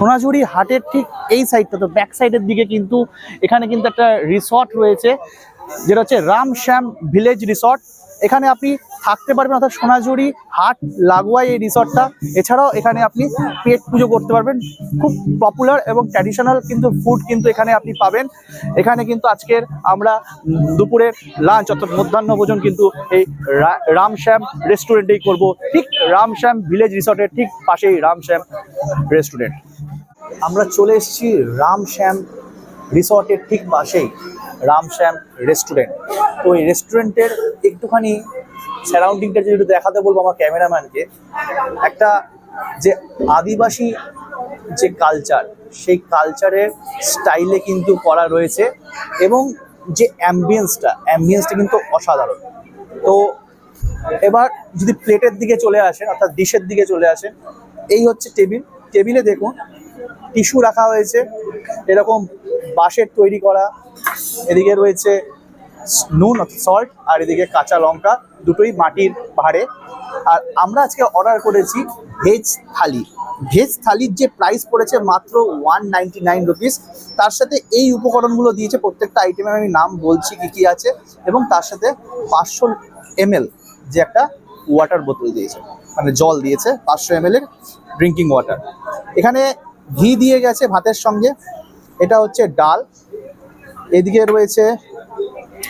সোনাঝুরি হাটের ঠিক এই সাইডটা তো ব্যাক সাইডের দিকে কিন্তু এখানে কিন্তু একটা রিসর্ট রয়েছে, যেটা হচ্ছে রাম শ্যাম ভিলেজ রিসর্ট এখানে আপনি থাকতে পারবেন, অর্থাৎ সোনাঝুরি হাট লাগোয়া এই রিসর্টটা এছাড়াও এখানে আপনি পেট পুজো করতে পারবেন। খুব পপুলার এবং ট্র্যাডিশনাল কিন্তু ফুড কিন্তু এখানে আপনি পাবেন। এখানে কিন্তু আজকের আমরা দুপুরের লাঞ্চ অর্থাৎ মধ্যাহ্ন ভোজন কিন্তু এই রা- রামশ্যাম রেস্টুরেন্টেই করব। ঠিক রামশ্যাম ভিলেজ রিসর্টের ঠিক পাশেই রামশ্যাম রেস্টুরেন্ট আমরা চলে এসেছি রামশ্যাম রিসর্টের ঠিক পাশেই রামশ্যাম রেস্টুরেন্ট। তো এই রেস্টুরেন্টের একটুখানি সারাউন্ডিংটা যদি দেখাতে বলব আমার ক্যামেরাম্যানকে, একটা যে আদিবাসী যে কালচার, সেই কালচারের স্টাইলে কিন্তু করা রয়েছে এবং যে অ্যাম্বিয়েন্সটা অ্যাম্বিয়েন্সটা কিন্তু অসাধারণ। তো এবার যদি প্লেটের দিকে চলে আসেন, অর্থাৎ ডিশের দিকে চলে আসেন, এই হচ্ছে টেবিল। টেবিলে দেখুন টিস্যু রাখা হয়েছে। এরকম বাঁশের তৈরি করা। এদিকে রয়েছে নুন সল্ট আর এদিকে কাঁচা লঙ্কা। দুটোই মাটির ভাড়ে। আর আমরা আজকে অর্ডার করেছি ভেজ থালি। ভেজ থালির যে প্রাইস পড়েছে মাত্র ওয়ান নাইনটি নাইন রুপিস তার সাথে এই উপকরণগুলো দিয়েছে প্রত্যেকটা আইটেমের আমি নাম বলছি কি কি আছে। এবং তার সাথে পাঁচশো এমএল যে একটা ওয়াটার বোতল দিয়েছে। মানে জল দিয়েছে পাঁচশো এমএল এর ড্রিঙ্কিং ওয়াটার এখানে ঘি দিয়ে গেছে ভাতের সঙ্গে। এটা হচ্ছে ডাল। এদিকে রয়েছে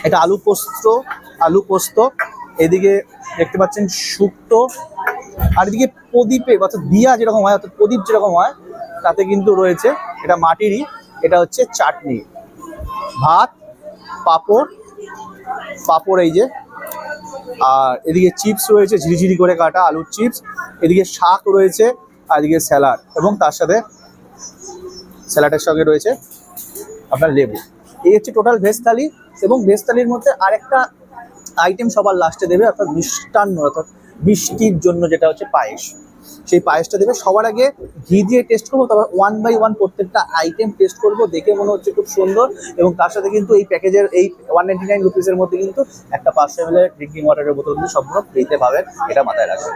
এটা আলু পোস্ত আলু পোস্ত। এদিকে দেখতে পাচ্ছেন শুক্তো। আর এদিকে প্রদীপে, অর্থাৎ দিয়া যেরকম হয়, অর্থাৎ প্রদীপ যেরকম হয়, তাতে কিন্তু রয়েছে এটা মাটিরই, এটা হচ্ছে চাটনি। ভাত, পাঁপড় পাঁপড় এই যে। আর এদিকে চিপস রয়েছে, ঝিরিঝিরি করে কাটা আলুর চিপস। এদিকে শাক রয়েছে, আর এদিকে স্যালাড। এবং তার সাথে স্যালাডের সঙ্গে রয়েছে আপনার লেবু। এই হচ্ছে টোটাল ভেজ থালি এবং ভেজ থালির মধ্যে আরেকটা আইটেম সবার লাস্টে দেবে অর্থাৎ মিষ্টান্ন, অর্থাৎ মিষ্টির জন্য যেটা হচ্ছে পায়েস। সেই পায়েসটা দেবে। সবার আগে ঘি দিয়ে টেস্ট করব, তারপর ওয়ান বাই ওয়ান প্রত্যেকটা আইটেম টেস্ট করব। দেখে মনে হচ্ছে খুব সুন্দর এবং তার সাথে কিন্তু এই প্যাকেজের এই ওয়ান নাইনটি নাইন রুপিসের মধ্যে কিন্তু একটা পাঁচশো এম ড্রিঙ্কিং ওয়াটারের বোতল কিন্তু সম্পূর্ণ ফ্রিতে পাবেন। এটা মাথায় রাখবেন।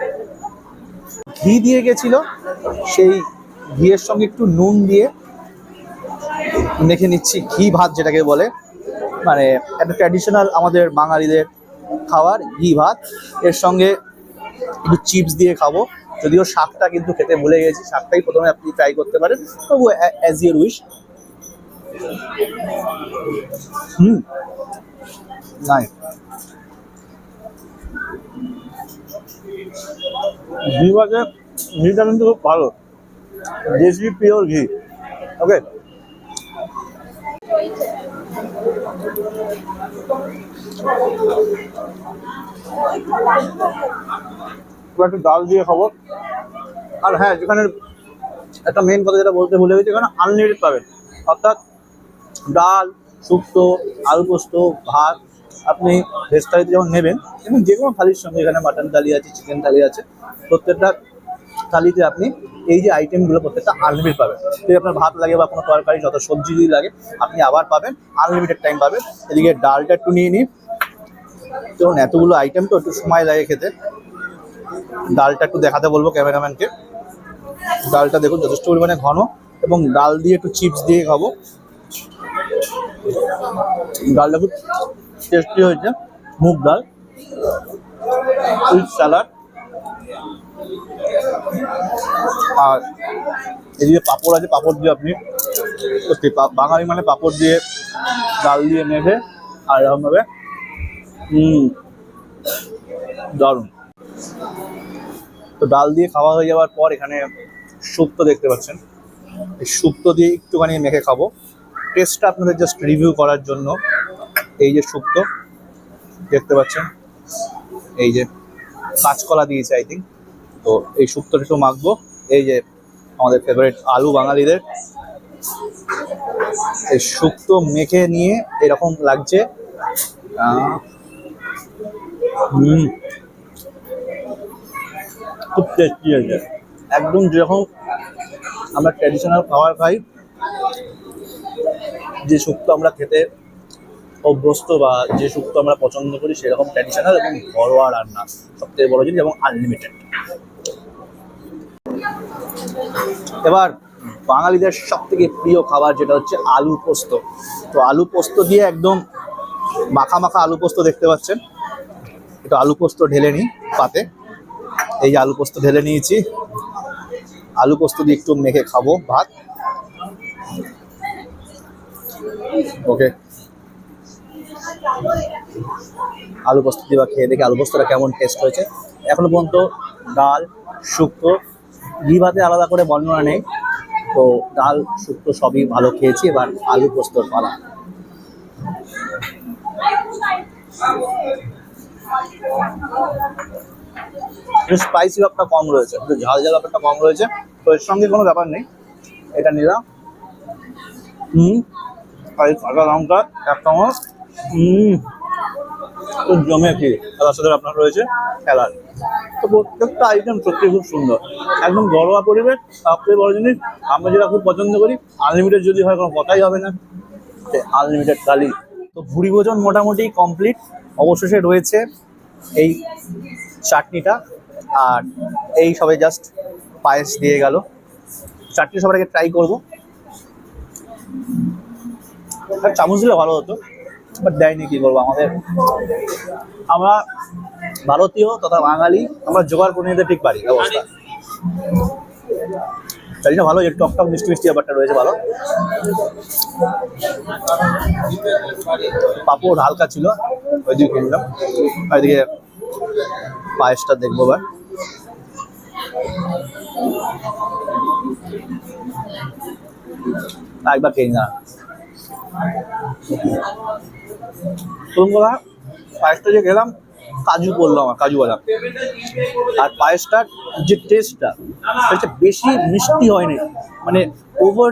ঘি দিয়ে গেছিল। সেই ঘিয়ের সঙ্গে একটু নুন দিয়ে মেখে নিচ্ছি ঘি ভাত যেটাকে বলে। মানে একটা ট্র্যাডিশনাল আমাদের বাঙালিদের খাবার ঘি ভাত। এর সঙ্গে একটু চিপস দিয়ে খাব। যদিও শাকটা কিন্তু খেতে ভুলে গেছি, শাকটাই প্রথমে আপনি ট্রাই করতে পারেন। তবু অ্যাজ ইউর উইশ হুম। নাই ঘি ভাতে ঘিটা কিন্তু খুব ভালো। দেশি পিওর ঘি। ওকে একটু ডাল দিয়ে খাব। আর হ্যাঁ যেখানে একটা মেন কথা যেটা বলতে ভুলে গেছি, এখানে আনলিমিটেড পাবেন। অর্থাৎ ডাল, শুক্তো, আলু পোস্ত, ভাত আপনি ভেজ থালিতে যেমন নেবেন, এবং যে কোনো থালির সঙ্গে এখানে মাটন থালি আছে চিকেন থালি আছে, প্রত্যেকটা থালিতে আপনি এই যে আইটেমগুলো প্রত্যেকটা আনলিমিটেড পাবেন। যদি আপনার ভাত লাগে বা কোনো তরকারি, যত সবজি যদি লাগে, আপনি আবার পাবেন আনলিমিটেড টাইম পাবেন। এদিকে ডালটা একটু নিয়ে নিই যেমন এতগুলো আইটেম তো একটু সময় লাগে খেতে। ডালটা একটু দেখাতে বলব ক্যামেরাম্যানকে। ডালটা দেখুন, যথেষ্ট পরিমাণে ঘন এবং ডাল দিয়ে একটু চিপস দিয়ে খাব। ডালটা খুব টেস্টি হয়েছে। মুগ ডাল উইথ স্যালাড আর এদিকে পাঁপড় আছে, পাঁপড় দিয়ে আপনি বাঙালি মানে পাঁপড় দিয়ে ডাল দিয়ে মেখে আর এরকমভাবে হুম দারুণ। তো ডাল দিয়ে খাওয়া হয়ে যাওয়ার পর এখানে শুক্তো দেখতে পাচ্ছেন। এই শুক্তো দিয়ে একটুখানি মেখে খাব। টেস্টটা আপনাদের জাস্ট রিভিউ করার জন্য এই যে শুক্তো দেখতে পাচ্ছেন? এই যে কাঁচকলা দিয়েছে আই থিঙ্ক তো এই শুক্তোটা একটু মাখবো। এই যে আমাদের ফেভারিট আলু বাঙালিদের। এই শুক্তো মেখে নিয়ে এরকম লাগছে। হুম। খুব টেস্টি হয়েছে। একদম যেরকম আমরা ট্র্যাডিশনাল খাবার খাই যে শুক্তো আমরা খেতে অভ্যস্ত বা যে শুক্তো আমরা পছন্দ করি সেরকম ট্র্যাডিশনাল এবং ঘরোয়া রান্না সবথেকে বড় জিনিস এবং আনলিমিটেড এবার বাঙালিদের সব থেকে প্রিয় খাবার যেটা হচ্ছে আলু পোস্ত। তো আলু পোস্ত দিয়ে একদম মাখা মাখা আলু পোস্ত দেখতে পাচ্ছেন। একটু আলু পোস্ত ঢেলে নিই পাতে। এই যে আলু পোস্ত ঢেলে নিয়েছি। আলু পোস্ত দিয়ে একটু মেখে খাব ভাত। ওকে। আলু পোস্ত দিয়ে বা খেয়ে দেখে আলু পোস্তটা কেমন টেস্ট হয়েছে। এখনও পর্যন্ত ডাল, শুক্তো ঘি ভাতে আলাদা করে বর্ণনা নেই। তো ডাল, শুক্তো সবই ভালো খেয়েছি, এবার আলু পোস্তর পালা। স্পাইসি ভাবটা কম রয়েছে, একটু ঝাল ঝাল ব্যাপারটা কম রয়েছে। তো এর সঙ্গে কোনো ব্যাপার নেই, এটা নিলাম। হুম কাঁচা লঙ্কা, এক চামচ। হুম। তো জমে কি খেলার সাথে আপনার রয়েছে খেলার। তো প্রত্যেকটা আইটেম সত্যি খুব সুন্দর। একদম ঘরোয়া পরিবেশ, সবচেয়ে বড় জিনিস, আমরা যেটা খুব পছন্দ করি আনলিমিটেড যদি হয়, কোনো কথাই হবে না। আনলিমিটেড থালি তো ভুড়ি ভোজন মোটামুটি কমপ্লিট অবশেষে রয়েছে এই চাটনিটা। আর এই সবে জাস্ট পায়েস দিয়ে গেল। চাটনি সবার আগে ট্রাই করব। চামচ দিলে ভালো হতো। বাট দেয়নি, কি করব? আমাদের আমরা ভারতীয় তথা বাঙালি, আমরা জোগাড় করে নিতে ঠিক পারি অবস্থা চালিটা ভালো একটু টক টক মিষ্টি মিষ্টি ব্যাপারটা রয়েছে ভালো। পাপড় হালকা ছিল, ওইদিকে কিনলাম ওইদিকে পায়েসটা দেখব এবার। একবার খেয়ে না প্রথম কথা, পায়েসটা যে খেলাম, কাজু বলল আমার কাজু বাদাম। আর পায়েসটার যে টেস্টটা সেটা বেশি মিষ্টি হয়নি। মানে ওভার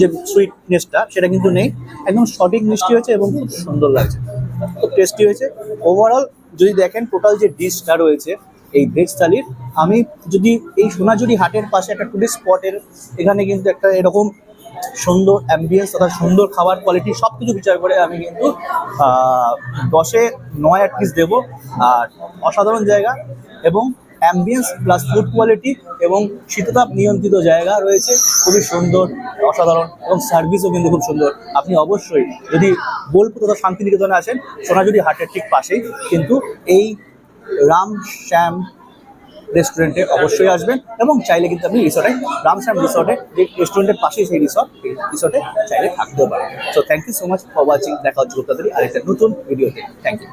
যে সুইটনেসটা সেটা কিন্তু নেই। একদম সঠিক মিষ্টি হয়েছে এবং খুব সুন্দর লাগছে। খুব টেস্টি হয়েছে। ওভারঅল যদি দেখেন টোটাল যে ডিশটা রয়েছে, এই ভেজ থালির, আমি যদি এই সোনাঝুরি হাটের পাশে একটা টুরিস্ট স্পটের এখানে কিন্তু একটা এরকম সুন্দর অ্যাম্বিয়েন্স তথা সুন্দর খাবার কোয়ালিটি সব কিছু বিচার করে আমি কিন্তু দশে নয় অ্যাটলিস্ট দেবো। আর অসাধারণ জায়গা এবং অ্যাম্বিয়েন্স প্লাস ফুড কোয়ালিটি এবং শীততাপ নিয়ন্ত্রিত জায়গা রয়েছে, খুবই সুন্দর, অসাধারণ এবং সার্ভিসও কিন্তু খুব সুন্দর। আপনি অবশ্যই যদি বোলপুর তথা শান্তিনিকেতনে আসেন, সোনাঝুরি হাটের ঠিক পাশেই। কিন্তু এই রাম, শ্যাম রেস্টুরেন্টে অবশ্যই আসবেন এবং চাইলে কিন্তু আপনি রিসর্টে রামশ্যাম রিসর্টে যে রেস্টুরেন্টের পাশেই সেই রিসর্ট রিসর্টে চাইলে থাকতেও পারেন। So thank you so much for watching দেখা হচ্ছে তাড়াতাড়ি আরেকটা নতুন ভিডিওতে থ্যাংক ইউ